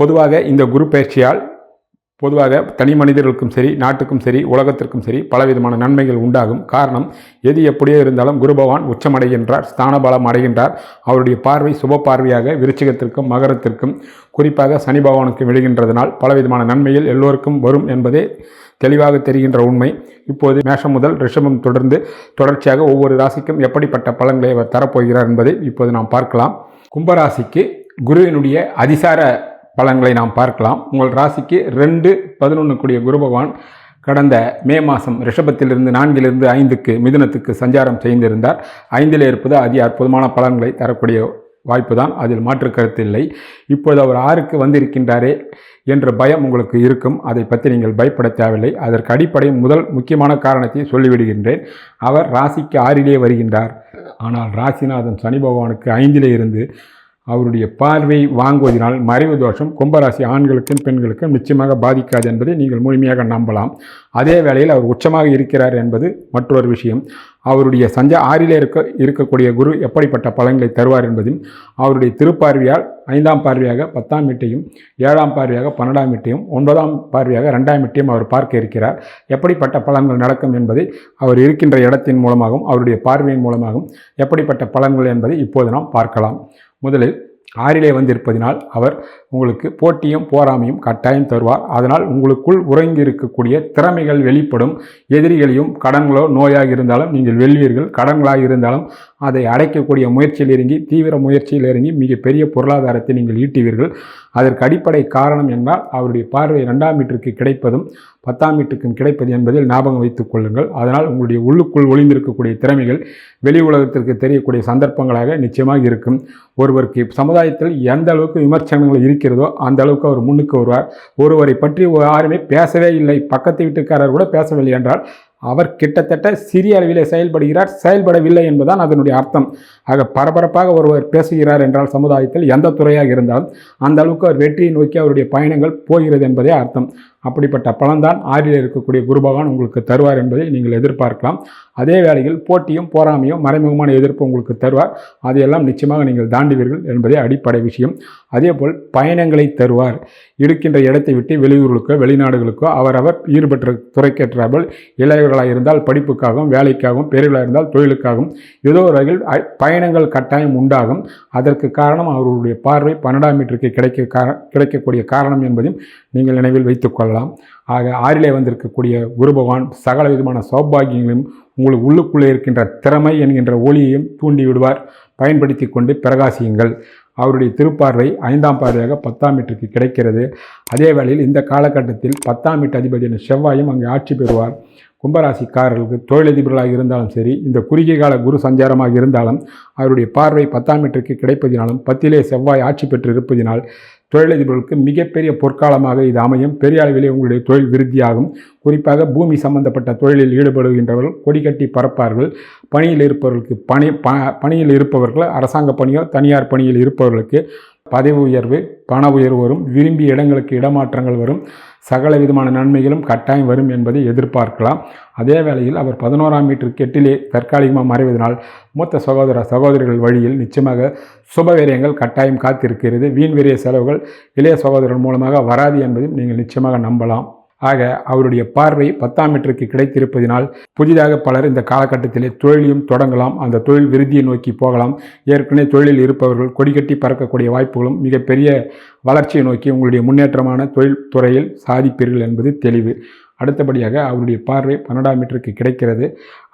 பொதுவாக இந்த குரு பயிற்சியால் பொதுவாக தனி மனிதர்களுக்கும் சரி நாட்டுக்கும் சரி உலகத்திற்கும் சரி பலவிதமான நன்மைகள் உண்டாகும். காரணம் எது எப்படியோ இருந்தாலும் குருபவான் உச்சமடைகின்றார் ஸ்தானபலம் அடைகின்றார். அவருடைய பார்வை சுப பார்வையாக விருச்சிகத்திற்கும் மகரத்திற்கும் குறிப்பாக சனி பகவானுக்கு விழுகின்றதனால் பலவிதமான நன்மைகள் எல்லோருக்கும் வரும் என்பதே தெளிவாக தெரிகின்ற உண்மை. இப்போது மேஷம் முதல் ரிஷபம் தொடர்ந்து தொடர்ச்சியாக ஒவ்வொரு ராசிக்கும் எப்படிப்பட்ட பலன்களை அவர் தரப்போகிறார் என்பதை இப்போது நாம் பார்க்கலாம். கும்பராசிக்கு குருவினுடைய அதிசார பலன்களை நாம் பார்க்கலாம். உங்கள் ராசிக்கு ரெண்டு பதினொன்று கூடிய குரு பகவான் கடந்த மே மாதம் ரிஷபத்திலிருந்து நான்கிலிருந்து ஐந்துக்கு மிதுனத்துக்கு சஞ்சாரம் செய்திருந்தார். ஐந்தில் இருப்பது அதி அற்புதமான பலன்களை தரக்கூடிய வாய்ப்பு தான் அதில் மாற்று கருத்து இல்லை. இப்போது அவர் ஆறுக்கு வந்திருக்கின்றாரே என்ற பயம் உங்களுக்கு இருக்கும். அதை பற்றி நீங்கள் பயப்பட தேவையில்லை. அதற்கு அடிப்படை முதல் முக்கியமான காரணத்தை சொல்லிவிடுகின்றேன். அவர் ராசிக்கு ஆறிலே வருகின்றார். ஆனால் ராசிநாதன் சனி பகவானுக்கு ஐந்திலே இருந்து அவருடைய பார்வை வாங்குவதனால் மறைவு தோஷம் கும்பராசி ஆண்களுக்கும் பெண்களுக்கும் நிச்சயமாக பாதிக்காது என்பதை நீங்கள் முழுமையாக நம்பலாம். அதே வேளையில் அவர் உச்சமாக இருக்கிறார் என்பது மற்றொரு விஷயம். அவருடைய சஞ்ச ஆறிலே இருக்க இருக்கக்கூடிய குரு எப்படிப்பட்ட பலன்களை தருவார் என்பதையும் அவருடைய திருப்பார்வையால் ஐந்தாம் பார்வையாக பத்தாம் வீட்டையும் ஏழாம் பார்வையாக பன்னெண்டாம் வீட்டையும் ஒன்பதாம் பார்வையாக ரெண்டாம் வீட்டையும் அவர் பார்க்க இருக்கிறார். எப்படிப்பட்ட பலன்கள் நடக்கும் என்பதை அவர் இருக்கின்ற இடத்தின் மூலமாகவும் அவருடைய பார்வையின் மூலமாகவும் எப்படிப்பட்ட பலன்கள் என்பதை இப்போது நாம் பார்க்கலாம். முதலில் ஆறிலே வந்திருப்பதினால் அவர் உங்களுக்கு போட்டியும் போராமையும் கட்டாயம் தருவார். அதனால் உங்களுக்குள் உறங்கி இருக்கக்கூடிய திறமைகள் வெளிப்படும். எதிரிகளையும் கடன்களோ நோயாக இருந்தாலும் நீங்கள் வெல்வீர்கள். கடன்களாக இருந்தாலும் அதை அடைக்கக்கூடிய முயற்சியில் இறங்கி தீவிர முயற்சியில் இறங்கி மிகப்பெரிய பொருளாதாரத்தை நீங்கள் ஈட்டுவீர்கள். அதற்கு அடிப்படை காரணம் என்றால் அவருடைய பார்வை இரண்டாம் வீட்டிற்கு கிடைப்பதும் பத்தாம் வீட்டுக்கும் கிடைப்பது என்பதில் ஞாபகம் வைத்துக் கொள்ளுங்கள். அதனால் உங்களுடைய உள்ளுக்குள் ஒளிந்திருக்கக்கூடிய திறமைகள் வெளி உலகத்திற்கு தெரியக்கூடிய சந்தர்ப்பங்களாக நிச்சயமாக இருக்கும். ஒருவருக்கு சமுதாயத்தில் எந்த அளவுக்கு விமர்சனங்கள் இருக்கிறதோ அந்த அளவுக்கு அவர் முன்னுக்கு வருவார். ஒருவரை பற்றி யாருமே பேசவே இல்லை. பக்கத்து வீட்டுக்காரர் கூட பேசவில்லை என்றால் அவர் கிட்டத்தட்ட சிறிய அளவிலே செயல்படுகிறார் செயல்படவில்லை என்பதுதான் அதனுடைய அர்த்தம். ஆக பரபரப்பாக ஒருவர் பேசுகிறார் என்றால் சமுதாயத்தில் எந்த துறையாக இருந்தாலும் அந்த அளவுக்கு அவர் வெற்றியை நோக்கி அவருடைய பயணங்கள் போகிறது என்பதே அர்த்தம். அப்படிப்பட்ட பலன்தான் ஆறில் இருக்கக்கூடிய குரு பகவான் உங்களுக்கு தருவார் என்பதை நீங்கள் எதிர்பார்க்கலாம். அதே வேளையில் போட்டியும் போராமையும் மறைமுகமான எதிர்ப்பு உங்களுக்கு தருவார். அதையெல்லாம் நிச்சயமாக நீங்கள் தாண்டுவீர்கள் என்பதே அடிப்படை விஷயம். அதேபோல் பயணங்களை தருவார். இருக்கின்ற இடத்தை விட்டு வெளியூர்களுக்கோ வெளிநாடுகளுக்கோ அவரவர் ஈடுபட்ட துறைக்கேற்றார்கள் இளையவர்களாக இருந்தால் படிப்புக்காகவும் வேலைக்காகவும் பெரியவர்களாக இருந்தால் தொழிலுக்காகவும் ஏதோ ஒரு வகையில் பயணங்கள் கட்டாயம் உண்டாகும். அதற்கு காரணம் அவர்களுடைய பார்வை பன்னெண்டாம் மீட்டருக்கு கிடைக்க கிடைக்கக்கூடிய காரணம் என்பதையும் நீங்கள் நினைவில் வைத்துக்கொள்ளலாம் ஆக ஆறிலே வந்திருக்கக்கூடிய குரு பகவான் சகல விதமான சௌபாகியங்களையும் உங்களுக்கு உள்ளுக்குள்ளே இருக்கின்ற திறமை என்கின்ற ஒளியையும் தூண்டி விடுவார். பயன்படுத்தி கொண்டு பிரகாசியுங்கள். அவருடைய திருப்பார்வை ஐந்தாம் பார்வையாக பத்தாம் மீட்டருக்கு கிடைக்கிறது. அதே வேளையில் இந்த காலகட்டத்தில் பத்தாம் மீட்டு அதிபதியான செவ்வாயும் அங்கே ஆட்சி பெறுவார். கும்பராசிக்காரர்களுக்கு தொழிலதிபர்களாக இருந்தாலும் சரி இந்த குறுகிய கால குரு சஞ்சாரமாக இருந்தாலும் அவருடைய பார்வை பத்தாம் மீட்டருக்கு கிடைப்பதினாலும் பத்திலே செவ்வாய் ஆட்சி பெற்று இருப்பதினால் தொழிலதிபர்களுக்கு மிகப்பெரிய பொற்காலமாக இது அமையும். பெரிய அளவிலே உங்களுடைய தொழில் விருத்தியாகும். குறிப்பாக பூமி சம்பந்தப்பட்ட தொழிலில் ஈடுபடுகின்றவர்கள் கொடிக்கட்டி பறப்பார்கள். பணியில் இருப்பவர்களுக்கு பணி ப பணியில் இருப்பவர்கள் அரசாங்க பணியோ தனியார் பணியில் இருப்பவர்களுக்கு பதவி உயர்வு பண உயர்வு வரும் விரும்பிய இடங்களுக்கு இடமாற்றங்கள் வரும் சகல விதமான நன்மைகளும் கட்டாயம் வரும் என்பதை எதிர்பார்க்கலாம். அதே வேளையில் அவர் பதினோராம் மீட்டர் கெட்டிலே தற்காலிகமாக மறைவதனால் மூத்த சகோதர சகோதரிகள் வழியில் நிச்சயமாக சுபவீரியங்கள் கட்டாயம் காத்திருக்கிறது. வீண் வீரிய செலவுகள் இளைய சகோதரர் மூலமாக வராது என்பதையும் நீங்கள் நிச்சயமாக நம்பலாம். ஆக அவருடைய பார்வை பத்தாம் மீட்டருக்கு கிடைத்திருப்பதினால் புதிதாக பலர் இந்த காலகட்டத்திலே தொழிலையும் தொடங்கலாம். அந்த தொழில் விருதியை நோக்கி போகலாம். ஏற்கனவே தொழிலில் இருப்பவர்கள் கொடிகட்டி பறக்கக்கூடிய வாய்ப்புகளும் மிகப்பெரிய வளர்ச்சியை நோக்கி உங்களுடைய முன்னேற்றமான தொழில் துறையில் சாதிப்பீர்கள் என்பது தெளிவு. அடுத்தபடியாக அவருடைய பார்வை பன்னெண்டாம் மீட்டருக்கு கிடைக்கிறது.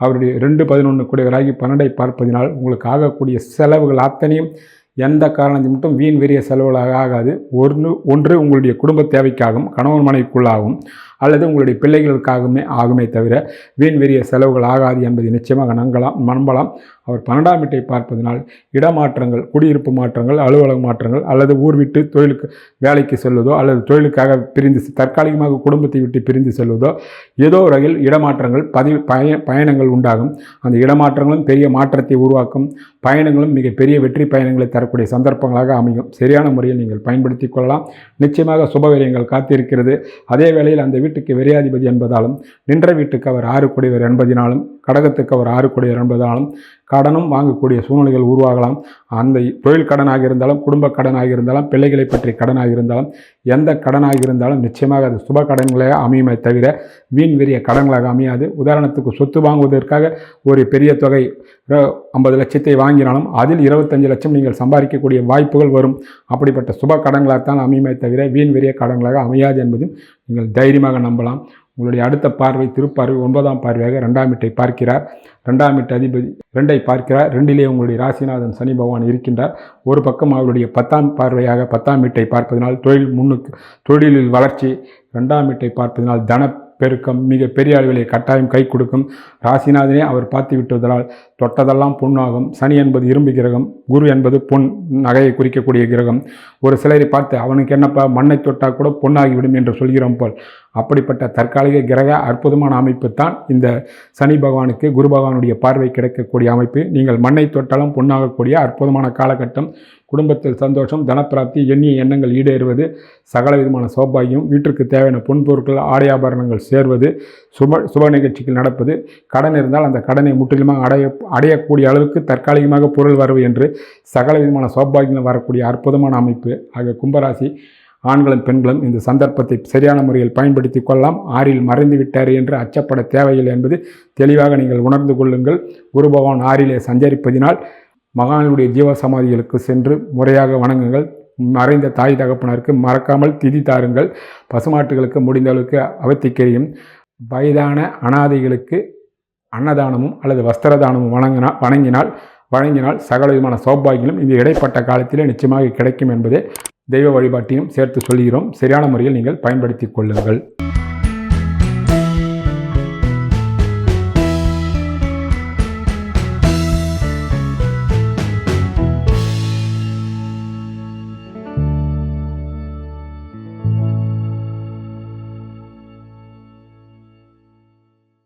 அவருடைய ரெண்டு பதினொன்று கூடியவராகி பன்னெண்டை பார்ப்பதினால் உங்களுக்கு ஆகக்கூடிய செலவுகள் அத்தனையும் எந்த காரணத்தை மட்டும் வீண் வெறிய செலவுகளாக ஆகாது. ஒன்று ஒன்று உங்களுடைய குடும்ப தேவைக்காகவும் கணவன் மனைவிக்குள்ளாகவும் அல்லது உங்களுடைய பிள்ளைகளுக்காகவுமே ஆகுமே தவிர வீண் வெறிய செலவுகள் ஆகாது என்பதை நிச்சயமாக நம்பலாம் நம்பலாம் அவர் பன்னெண்டாம் வீட்டை பார்ப்பதனால் இடமாற்றங்கள் குடியிருப்பு மாற்றங்கள் அலுவலக மாற்றங்கள் அல்லது ஊர் விட்டு தொழிலுக்கு வேலைக்கு செல்வதோ அல்லது தொழிலுக்காக பிரிந்து தற்காலிகமாக குடும்பத்தை விட்டு பிரிந்து செல்வதோ ஏதோ வகையில் இடமாற்றங்கள் பதி பய பயணங்கள் உண்டாகும். அந்த இடமாற்றங்களும் பெரிய மாற்றத்தை உருவாக்கும். பயணங்களும் மிக பெரிய வெற்றி பயணங்களை தரக்கூடிய சந்தர்ப்பங்களாக அமையும். சரியான முறையில் நீங்கள் பயன்படுத்தி கொள்ளலாம். நிச்சயமாக சுபவிரியங்கள் காத்திருக்கிறது. அதே வேளையில் அந்த வீட்டுக்கு விரையாதிபதி என்பதாலும் நின்ற வீட்டுக்கு அவர் ஆறு குடையவர் என்பதினாலும் கடகத்துக்கு அவர் ஆறு குடையவர் என்பதாலும் கடனும் வாங்கக்கூடிய சூழ்நிலைகள் உருவாகலாம். அந்த தொழில் கடனாக இருந்தாலும் குடும்ப கடனாக இருந்தாலும் பிள்ளைகளை பற்றிய கடனாக இருந்தாலும் எந்த கடனாக இருந்தாலும் நிச்சயமாக அது சுப கடன்களாக அமையுமே தவிர வீண் வெறிய கடன்களாக அமையாது. உதாரணத்துக்கு சொத்து வாங்குவதற்காக ஒரு பெரிய தொகை ஐம்பது லட்சத்தை வாங்கினாலும் அதில் இருபத்தஞ்சு லட்சம் நீங்கள் சம்பாதிக்கக்கூடிய வாய்ப்புகள் வரும். அப்படிப்பட்ட சுப கடன்களாகத்தான் அமையுமே தவிர வீண் வெறிய கடன்களாக அமையாது என்பதும் நீங்கள் தைரியமாக நம்பலாம். உங்களுடைய அடுத்த பார்வை திருப்பார்வை ஒன்பதாம் பார்வையாக ரெண்டாம் வீட்டை பார்க்கிறார். ரெண்டாம் வீட்டு அதிபதி ரெண்டை பார்க்கிறார். ரெண்டிலே உங்களுடைய ராசிநாதன் சனி பகவான் இருக்கின்றார். ஒரு பக்கம் அவருடைய பத்தாம் பார்வையாக பத்தாம் வீட்டை பார்ப்பதனால் தொழில் முன்னுக்கு தொழிலில் வளர்ச்சி ரெண்டாம் வீட்டை பார்ப்பதனால் தன பெருக்கம் மிக பெரிய அளவிலே கட்டாயம் கை கொடுக்கும். ராசிநாதனே அவர் பார்த்து விட்டதால் தொட்டதெல்லாம் பொன்னாகும் சனி என்பது இரும்பு கிரகம் குரு என்பது பொன் நகையை குறிக்கக்கூடிய கிரகம். ஒரு சிலரை பார்த்து அவனுக்கு என்னப்பா மண்ணை தொட்டால் கூட பொன்னாகிவிடும் என்று சொல்கிறோம் போல். அப்படிப்பட்ட தற்காலிக கிரக அற்புதமான அமைப்பு தான் இந்த சனி பகவானுக்கு குரு பகவானுடைய பார்வை கிடைக்கக்கூடிய அமைப்பு. நீங்கள் மண்ணை தொட்டாலும் பொன்னாகக்கூடிய அற்புதமான காலகட்டம். குடும்பத்தில் சந்தோஷம் தனப்பிராப்தி எண்ணிய எண்ணங்கள் ஈடேறுவது சகல விதமான சௌபாகியம் வீட்டிற்கு தேவையான பொன்பொருட்கள் ஆடை ஆபரணங்கள் சேர்வது சுப சுப நிகழ்ச்சிகள் நடப்பது கடன் இருந்தால் அந்த கடனை முற்றிலுமாக அடைய அடையக்கூடிய அளவுக்கு தற்காலிகமாக பொருள் வரவு என்று சகல விதமான சௌபாகியம் வரக்கூடிய அற்புதமான அமைப்பு ஆக கும்பராசி ஆண்களும் பெண்களும் இந்த சந்தர்ப்பத்தை சரியான முறையில் பயன்படுத்தி கொள்ளலாம். ஆறில் மறைந்து விட்டார் என்று அச்சப்பட தேவையில்லை என்பது தெளிவாக நீங்கள் உணர்ந்து கொள்ளுங்கள். குரு பகவான் ஆறிலே சஞ்சரிப்பதினால் மகானுடைய ஜீவ சமாதிகளுக்கு சென்று முறையாக வணங்குங்கள். மறைந்த தாய் தகப்பனருக்கு மறக்காமல் திதி தாருங்கள். பசுமாட்டுகளுக்கு முடிந்த அளவுக்கு அவத்திக்கரியும். வயதான அனாதைகளுக்கு அன்னதானமும் அல்லது வஸ்திரதானமும் வணங்கினால் வணங்கினால் வழங்கினால் சகல விதமான சௌபாகியங்களும் இந்த இடைப்பட்ட காலத்திலே நிச்சயமாக கிடைக்கும் என்பதே தெய்வ வழிபாட்டையும் சேர்த்து சொல்கிறோம் சரியான முறையில் நீங்கள் பயன்படுத்தி கொள்ளுங்கள்.